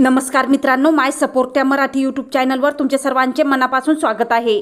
नमस्कार मित्रांनो माय सपोर्ट त्या मराठी यूट्यूब चॅनलवर तुमचे सर्वांचे मनापासून स्वागत आहे.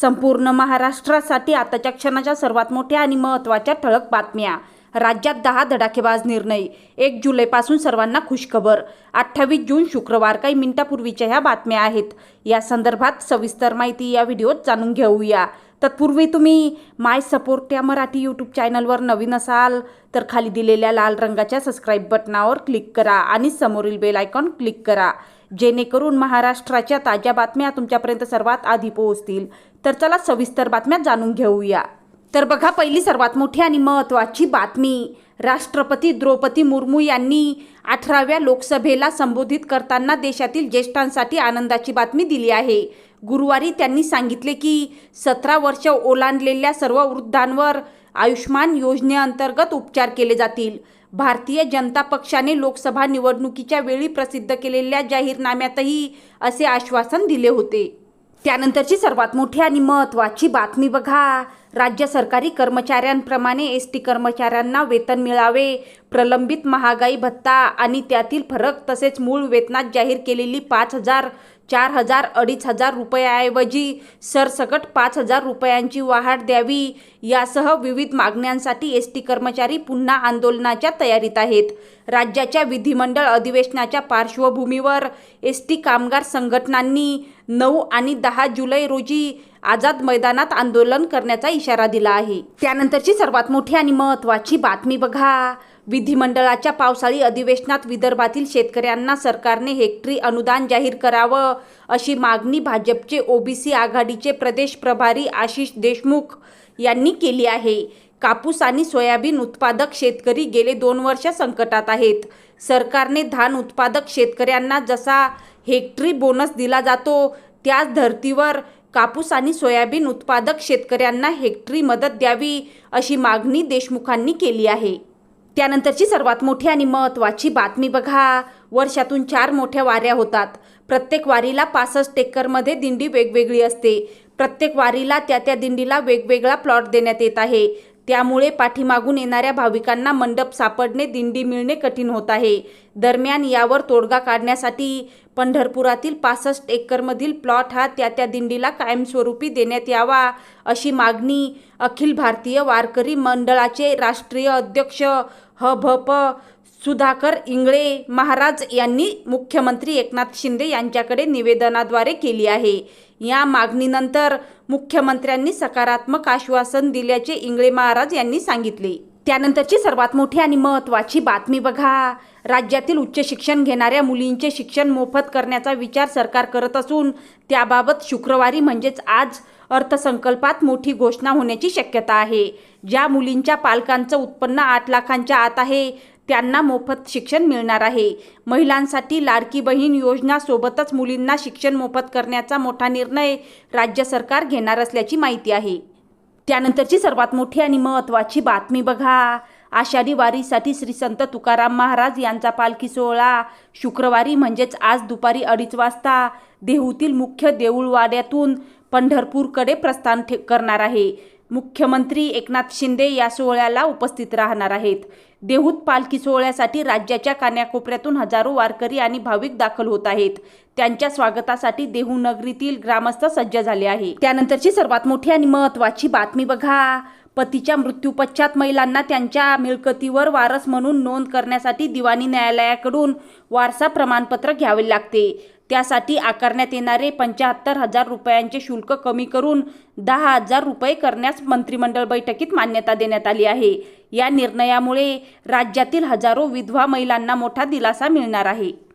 संपूर्ण महाराष्ट्रासाठी आताच्या क्षणाच्या सर्वात मोठ्या आणि महत्त्वाच्या ठळक बातम्या. राज्यात दहा धडाकेबाज निर्णय एक जुलैपासून सर्वांना खुशखबर. अठ्ठावीस जून शुक्रवार काही मिनिटापूर्वीच्या ह्या बातम्या आहेत. या संदर्भात सविस्तर माहिती या व्हिडिओत जाणून घेऊया. तत्पूर्वी तुम्ही माय सपोर्ट या मराठी यूट्यूब चॅनलवर नवीन असाल तर खाली दिलेल्या लाल रंगाच्या सबस्क्राईब बटनावर क्लिक करा आणि समोरील बेल आयकॉन क्लिक करा. जेणेकरून महाराष्ट्राच्या ताज्या बातम्या तुमच्यापर्यंत सर्वात आधी पोहोचतील. तर चला सविस्तर बातम्या जाणून घेऊया. तर बघा पहिली सर्वात मोठी आणि महत्त्वाची बातमी राष्ट्रपती द्रौपदी मुर्मू यांनी अठराव्या लोकसभेला संबोधित करताना देशातील ज्येष्ठांसाठी आनंदाची बातमी दिली आहे. गुरुवारी त्यांनी सांगितले की सतरा वर्ष ओलांडलेल्या सर्व वृद्धांवर आयुष्मान योजनेअंतर्गत उपचार केले जातील. भारतीय जनता पक्षाने लोकसभा निवडणुकीच्या वेळी प्रसिद्ध केलेल्या जाहीरनाम्यातही असे आश्वासन दिले होते. त्यानंतरची सर्वात मोठी आणि महत्त्वाची बातमी बघा. राज्य सरकारी कर्मचाऱ्यांप्रमाणे एस टी कर्मचाऱ्यांना वेतन मिळावे प्रलंबित महागाई भत्ता आणि त्यातील फरक तसेच मूळ वेतनात जाहीर केलेली पाच हजार चार हजार अडीच हजार रुपयाऐवजी सरसकट पाच हजार रुपयांची वाढ द्यावी. यासह विविध मागण्यांसाठी एस टी कर्मचारी पुन्हा आंदोलनाच्या तयारीत आहेत. राज्याच्या विधिमंडळ अधिवेशनाच्या पार्श्वभूमीवर एस टी कामगार संघटनांनी नऊ आणि दहा जुलै रोजी आझाद मैदानात आंदोलन करण्याचा इशारा दिला आहे. त्यानंतरची सर्वात मोठी आणि महत्त्वाची बातमी बघा. विधिमंडळाच्या पावसाळी अधिवेशनात विदर्भातील शेतकऱ्यांना सरकारने हेक्टरी अनुदान जाहीर करावं अशी मागणी भाजपचे ओबीसी आघाडीचे प्रदेश प्रभारी आशिष देशमुख यांनी केली आहे. कापूस आणि सोयाबीन उत्पादक शेतकरी गेले दोन वर्ष संकटात आहेत. सरकारने धान उत्पादक शेतकऱ्यांना जसा हेक्टरी बोनस दिला जातो त्याच धर्तीवर कापूस आणि सोयाबीन उत्पादक शेतकऱ्यांना हेक्टरी मदत द्यावी अशी मागणी देशमुखांनी केली आहे. त्यानंतरची सर्वात मोठी आणि महत्त्वाची बातमी बघा. वर्षातून चार मोठ्या वाऱ्या होतात. प्रत्येक वारीला पासष्ट एकरमध्ये दिंडी वेगवेगळी असते. प्रत्येक वारीला त्या त्या दिंडीला वेगवेगळा प्लॉट देण्यात येत आहे. त्यामुळे पाठीमागून येणाऱ्या भाविकांना मंडप सापडणे दिंडी मिळणे कठीण होत आहे. दरम्यान यावर तोडगा काढण्यासाठी पंढरपुरातील पासष्ट एकरमधील प्लॉट हा त्या त्या दिंडीला कायमस्वरूपी देण्यात यावा अशी मागणी अखिल भारतीय वारकरी मंडळाचे राष्ट्रीय अध्यक्ष ह भ प सुधाकर इंगळे महाराज यांनी मुख्यमंत्री एकनाथ शिंदे यांच्याकडे निवेदनाद्वारे केली आहे. या मागणीनंतर मुख्यमंत्र्यांनी सकारात्मक आश्वासन दिल्याचे इंगळे महाराज यांनी सांगितले. त्यानंतरची सर्वात मोठी आणि महत्त्वाची बातमी बघा. राज्यातील उच्च शिक्षण घेणाऱ्या मुलींचे शिक्षण मोफत करण्याचा विचार सरकार करत असून त्याबाबत शुक्रवारी म्हणजेच आज अर्थसंकल्पात मोठी घोषणा होण्याची शक्यता आहे. ज्या मुलींच्या पालकांचं उत्पन्न आठ लाखांच्या आत आहे त्यांना मोफत शिक्षण मिळणार आहे. महिलांसाठी लाडकी बहीण योजनासोबतच मुलींना शिक्षण मोफत करण्याचा मोठा निर्णय राज्य सरकार घेणार असल्याची माहिती आहे. त्यानंतरची सर्वात मोठी आणि महत्त्वाची बातमी बघा. आषाढी वारीसाठी श्री संत तुकाराम महाराज यांचा पालखी सोहळा शुक्रवारी म्हणजेच आज दुपारी अडीच वाजता देहूतील मुख्य देऊळवाड्यातून पंढरपूरकडे प्रस्थान ठे करणार आहे. मुख्यमंत्री एकनाथ शिंदे या सोहळ्याला उपस्थित राहणार आहेत. देहूत पालखी सोहळ्यासाठी राज्याच्या कान्याकोपऱ्यातून हजारो वारकरी आणि भाविक दाखल होत आहेत. त्यांच्या स्वागतासाठी देहू नगरीतील ग्रामस्थ सज्ज झाले आहे. त्यानंतरची सर्वात मोठी आणि महत्त्वाची बातमी बघा. पतीच्या मृत्यूपश्चात महिलांना त्यांच्या मिळकतीवर वारस म्हणून नोंद करण्यासाठी दिवाणी न्यायालयाकडून वारसा प्रमाणपत्र घ्यावे लागते. त्यासाठी आकारण्यात येणारे पंच्याहत्तर हजार रुपयांचे शुल्क कमी करून दहा हजार रुपये करण्यास मंत्रिमंडळ बैठकीत मान्यता देण्यात आली आहे. या निर्णयामुळे राज्यातील हजारो विधवा महिलांना मोठा दिलासा मिळणार आहे.